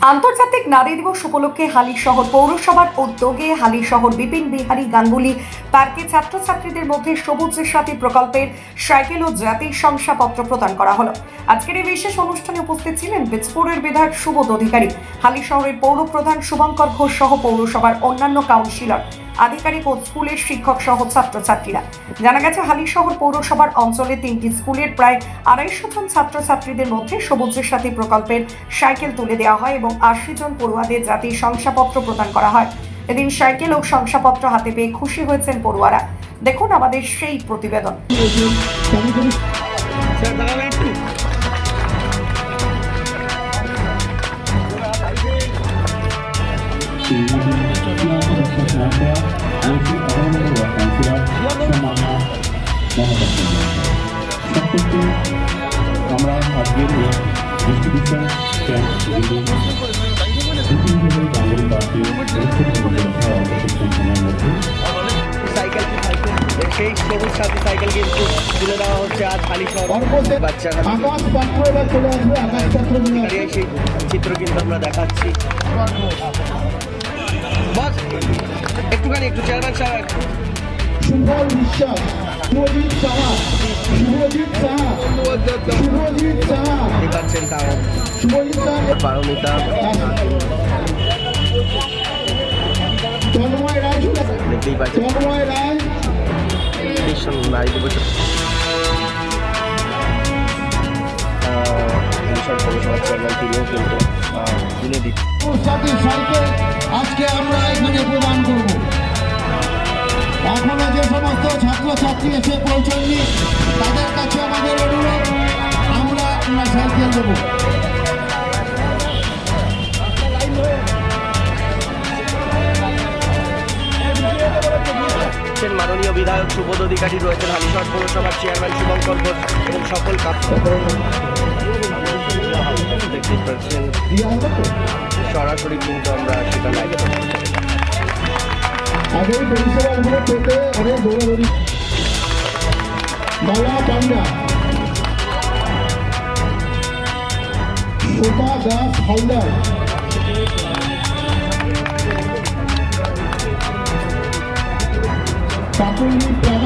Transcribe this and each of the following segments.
আন্তর্জাতিক নারী দিবস উপলক্ষে হালিশহর পৌরসভার উদ্যোগে হালিশহর বিপিন বিহারী গাঙ্গুলি পার্কে ছাত্রছাত্রীদের মধ্যে সবুজের সাথী প্রকল্পের সাইকেল ও জাতির শংসাপত্র প্রদান করা হলো। আজকের এই বিশেষ অনুষ্ঠানে উপস্থিত ছিলেন বিজপুরের বিধায়ক সুবোধ অধিকারী, হালি শহরের পৌর প্রধান শুভঙ্কর ঘোষ সহ পৌরসভার অন্যান্য কাউন্সিলর। আধিকারিক ও স্কুলের শিক্ষক সহ ছাত্রছাত্রীরা। জানা গেছে, হালিশহর পৌরসভার অঞ্চলে তিনটি স্কুলের প্রায় আড়াইশো জন ছাত্রছাত্রীদের মধ্যে সবুজের সাথী প্রকল্পের সাইকেল তুলে দেওয়া হয় এবং আশি জন পড়ুয়াদের জাতির শংসাপত্র প্রদান করা হয়। এদিন সাইকেল ও শংসাপত্র হাতে পেয়ে খুশি হয়েছেন পড়ুয়ারা। দেখুন আমাদের সেই প্রতিবেদন। আমরা সাইকেল সেই সবুজ সাথী সাইকেল কিন্তু তুলে দেওয়া হচ্ছে আজ খালি বাচ্চারা আকাশ পাত্র এবার চিত্র কিন্তু আমরা দেখাচ্ছি বস একটুখানি একটু চেয়ারম্যান সাহেব। সুফল বিশ্বাস শুভজিৎ সাহা শুভজিৎ সাহা শুভজিৎ সাহা। পাচ্ছেন তাও। শুভজিৎ সাহা পারমিতা। তন্ময় রায়। দেখতেই পাচ্ছেন। তন্ময় রায়। চেয়ারম্যান তিনিও কিন্তু তুলে সাইকেল আজকে আমরা এখানে প্রদান করব। এখনও যে সমস্ত ছাত্রছাত্রী এসে পৌঁছননি তাদের কাছে আমাদের অনুরোধ আমরা আমরা সাইকেল দেবো। মাননীয় বিধায়ক সুবোধ অধিকারী রয়েছেন হালিশহর পৌরসভার চেয়ারম্যান শুভঙ্কর ঘোষ এবং সকল কাপ দেখতে পাচ্ছেন দিয়া হবে তো সরাসরি কিন্তু আমরা সেটা লাইভ আগে এই পরিষেবাগুলো পেতে অনেক দৌড়াদৌড়ি মালা পান্ডা শোভা দাস হালদার কাকুলি প্রামাণিক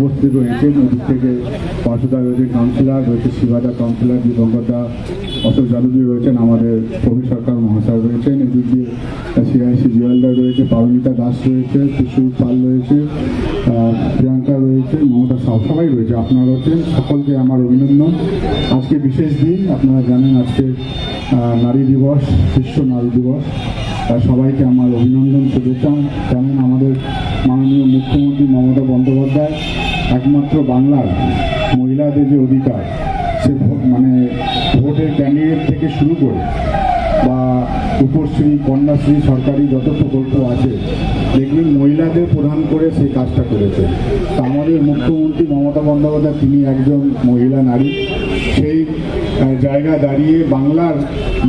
উপস্থিত রয়েছেন। ওদিক থেকে পার্শ্বদা রয়েছে কাউন্সিলার, রয়েছে শিবাদা কাউন্সিলার দিবঙ্গতা অশোক যাদবী রয়েছেন, আমাদের প্রবীর সরকার মহাশয় রয়েছেন। এদিক দিয়ে সিআইসি জিওয়ালদার রয়েছে পাবনিতা দাস রয়েছে, সুশীল পাল রয়েছে প্রিয়াঙ্কা রয়েছে, মমতা সাউ সবাই রয়েছে। আপনারা রয়েছেন সকলকে আমার অভিনন্দন। আজকে বিশেষ দিন, আপনারা জানেন আজকে নারী দিবস, বিশ্ব নারী দিবস। সবাইকে আমার অভিনন্দন, শুভেচ্ছা। জানেন আমাদের মাননীয় মুখ্যমন্ত্রী মমতা বন্দ্যোপাধ্যায়, একমাত্র বাংলার মহিলাদের যে অধিকার, সে মানে ভোটের ক্যান্ডিডেট থেকে শুরু করে বা উপশ্রী, কন্যাশ্রী, সরকারি যত প্রকল্প আছে, দেখবেন মহিলাদের প্রধান করে সেই কাজটা করেছে। আমাদের মুখ্যমন্ত্রী মমতা বন্দ্যোপাধ্যায়, তিনি একজন মহিলা নারী। সেই জায়গা দাঁড়িয়ে বাংলার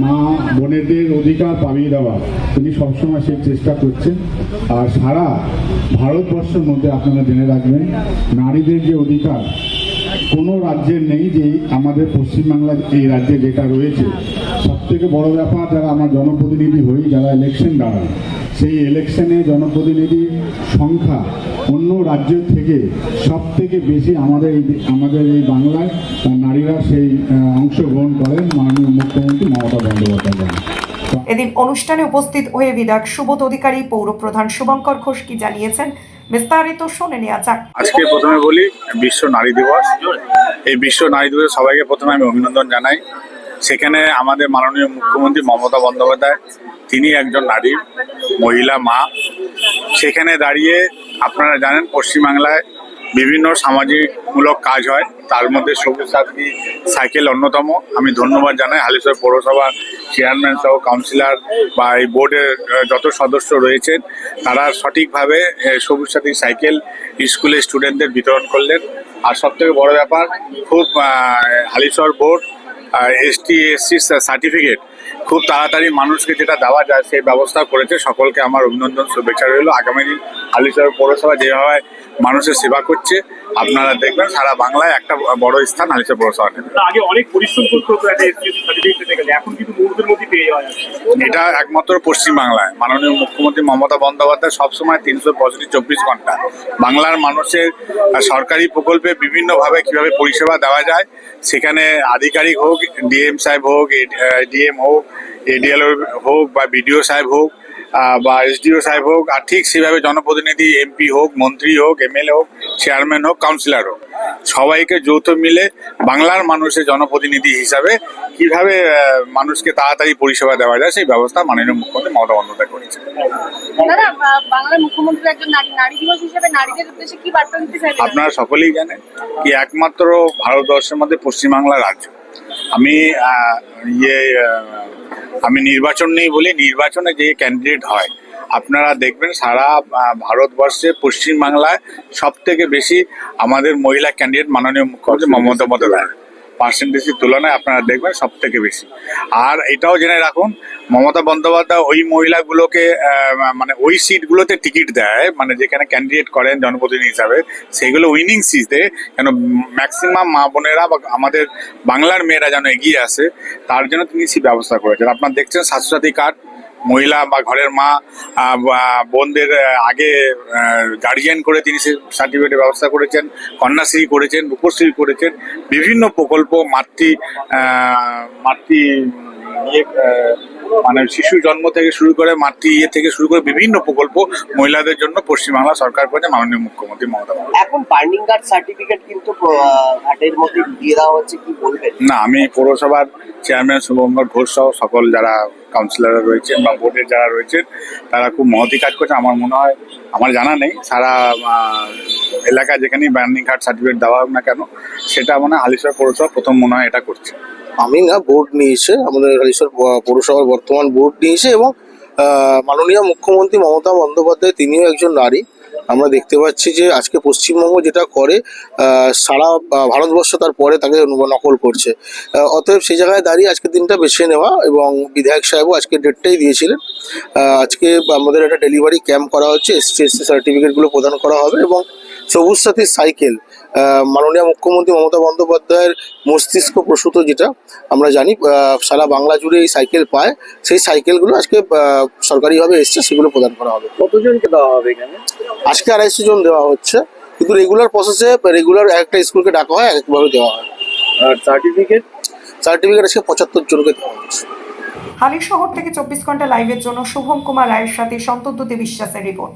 মা বোনেদের অধিকার পাবিয়ে দেওয়া। তিনি সবসময় সেই চেষ্টা করছেন। আর সারা ভারতবর্ষের মধ্যে আপনারা জেনে রাখবেন, নারীদের যে অধিকার, কোনো রাজ্যের নেই যে আমাদের পশ্চিমবাংলার এই রাজ্যে যেটা রয়েছে। সব থেকে বড় ব্যাপার, যারা আমার জনপ্রতিনিধি হই, যারা ইলেকশন দাঁড়ায়, সেই ইলেকশনে জনপ্রতিনিধির সংখ্যা অন্য রাজ্যের থেকে সব থেকে বেশি আমাদের এই আমাদের এই বাংলায় নারীরা সেই অংশগ্রহণ করেন মাননীয় মুখ্যমন্ত্রী মমতা বন্দ্যোপাধ্যায়। এদিন অনুষ্ঠানে উপস্থিত হয়ে বিধায়ক সুবোধ অধিকারী পৌরপ্রধান শুভঙ্কর ঘোষ কি জানিয়েছেন বিস্তারিত শুনে নেওয়া যাক। আজকে প্রথমে বলি বিশ্ব নারী দিবস। এই বিশ্ব নারী দিবসে সবাইকে প্রথমে আমি অভিনন্দন জানাই। সেখানে আমাদের মাননীয় মুখ্যমন্ত্রী মমতা বন্দ্যোপাধ্যায় তিনি একজন নারী মহিলা মা। সেখানে দাঁড়িয়ে আপনারা জানেন পশ্চিমবাংলায় বিভিন্ন সামাজিকমূলক কাজ হয়, তার মধ্যে সবুজ সাথী, সাইকেল অন্যতম। আমি ধন্যবাদ জানাই হালিশহর পৌরসভা চেয়ারম্যান সহ কাউন্সিলর বা এই বোর্ডের যত সদস্য রয়েছেন, তারা সঠিকভাবে সবুজ সাথী, সাইকেল স্কুলের স্টুডেন্টদের বিতরণ করলেন। আর সব থেকে বড় ব্যাপার, খুব Halishahar board ST SC certificate খুব তাড়াতাড়ি মানুষকে যেটা দেওয়া যায় সেই ব্যবস্থা করেছে। সকলকে আমার অভিনন্দন শুভেচ্ছা রইল। আগামী দিন হালিশহর পৌরসভা যেভাবে মানুষের সেবা করছে আপনারা দেখবেন সারা বাংলায় একটা বড় স্থান হালিশহর পৌরসভা। আগে অনেক পরিশ্রম এখন কিন্তু মুহূর্তের মধ্যে পেয়ে যাওয়া এটা একমাত্র পশ্চিমবাংলায় মাননীয় মুখ্যমন্ত্রী মমতা বন্দ্যোপাধ্যায় সবসময় তিনশো পঁয়ষট্টি চব্বিশ ঘণ্টা। বাংলার মানুষের সরকারি প্রকল্পে বিভিন্নভাবে কীভাবে পরিষেবা দেওয়া যায় সেখানে আধিকারিক হোক ডিএম সাহেব হোক ডিএম হোক এডিএল হোক বা বিডিও সাহেব হোক বা এসডিও সাহেব হোক আর ঠিক সেভাবে জনপ্রতিনিধি এমপি হোক মন্ত্রী হোক এমএলএ হোক চেয়ারম্যান হোক কাউন্সিলর হোক সবাইকে যৌথ মিলে বাংলার মানুষের জনপ্রতিনিধি হিসাবে কীভাবে মানুষকে তাড়াতাড়ি পরিষেবা দেওয়া যায় সেই ব্যবস্থা মাননীয় মুখ্যমন্ত্রী মমতা বন্দ্যোপাধ্যায় করেছে আপনারা সকলেই জানেন কি একমাত্র ভারতবর্ষের মধ্যে পশ্চিমবাংলা রাজ্য। আমি ইয়ে আমি নির্বাচন নেই বলি, নির্বাচনে যে ক্যান্ডিডেট হয়, আপনারা দেখবেন সারা ভারতবর্ষে, পশ্চিমবাংলায় সব থেকে বেশি আমাদের মহিলা ক্যান্ডিডেট মাননীয় মুখ্যমন্ত্রী মমতা বন্দ্যোপাধ্যায়। পার্সেন্টেজের তুলনায় আপনারা দেখবেন সব থেকে বেশি। আর এটাও জেনে রাখুন, মমতা বন্দ্যোপাধ্যায় ওই মহিলাগুলোকে মানে ওই সিটগুলোতে টিকিট দেয় মানে যেখানে ক্যান্ডিডেট করেন জনপ্রতিনিধি হিসাবে, সেইগুলো উইনিং সিটে কেন ম্যাক্সিমাম মা বোনেরা বা আমাদের বাংলার মেয়েরা যেন এগিয়ে আসে, তার জন্য তিনি সেই ব্যবস্থা করেছেন। আপনারা দেখছেন স্বাস্থ্যসাথী কার্ড মহিলা বা ঘরের মা বোনদের আগে গার্জিয়ান করে তিনি সে সার্টিফিকেটের ব্যবস্থা করেছেন কন্যাশ্রী করেছেন রূপশ্রী করেছেন বিভিন্ন প্রকল্প মাতৃ মাতৃ ইয়ে মানে শিশু জন্ম থেকে শুরু করে মাতৃ ইয়ে থেকে শুরু করে বিভিন্ন প্রকল্প মহিলাদের জন্য পশ্চিমবাংলা সরকার করেছে মাননীয় মুখ্যমন্ত্রী মমতা। এখন বার্নিং কার্ড সার্টিফিকেট কিন্তু ঘাটের মধ্যে দিয়ে দেওয়া হচ্ছে কি বলবেন না আমি পৌরসভার চেয়ারম্যান শুভঙ্কর ঘোষ সহ সকল যারা কাউন্সিলররা রয়েছেন বা বোর্ডের যারা রয়েছেন তারা খুব মহতি কাজ করছে। আমার মনে হয়, আমার জানা নেই, সারা এলাকা এলাকায় যেখানেই বার্নিং কার্ড সার্টিফিকেট দেওয়া হোক না কেন, সেটা মনে হালিশহর পৌরসভা প্রথম মনে হয় এটা করছে। আমি না বোর্ড নিয়েছে আমাদের আলিশর পৌরসভার বর্তমান বোর্ড নিয়েছে এবং মাননীয় মুখ্যমন্ত্রী মমতা বন্দ্যোপাধ্যায়, তিনিও একজন নারী আমরা দেখতে পাচ্ছি যে আজকে পশ্চিমবঙ্গ যেটা করে সারা ভারতবর্ষ তার পরে তাকে নকল করছে। অতএব সেই জায়গায় দাঁড়িয়ে আজকে দিনটা বেছে নেওয়া এবং বিধায়ক সাহেবও আজকে ডেটটাই দিয়েছিলেন। আজকে আমাদের একটা ডেলিভারি ক্যাম্প করা হচ্ছে এসসি এসসি সার্টিফিকেটগুলো প্রদান করা হবে এবং সবুজ সাথী সাইকেল মাননীয় মুখ্যমন্ত্রী মমতা বন্দ্যোপাধ্যায়ের মস্তিষ্ক প্রসূত যেটা আমরা জানি সারা বাংলা জুড়ে এই সাইকেল পায়। সেই সাইকেলগুলো আজকে আহ, সরকারিভাবে এসছে সেগুলো প্রদান করা হবে। কতজনকে দেওয়া হবে এখানে? আজকে আড়াইশো জন দেওয়া হচ্ছে। কিন্তু রেগুলার প্রসেসে রেগুলার একটা স্কুলকে ডাকা হয় একভাবে দেওয়া হয়। আর সার্টিফিকেট সার্টিফিকেট আজকে পঁচাত্তর জনকে দেওয়া হচ্ছে হালি শহর থেকে চব্বিশ ঘণ্টা লাইভের জন্য শুভম কুমার রায়ের সাথে সন্তদ্যুতি বিশ্বাসের রিপোর্ট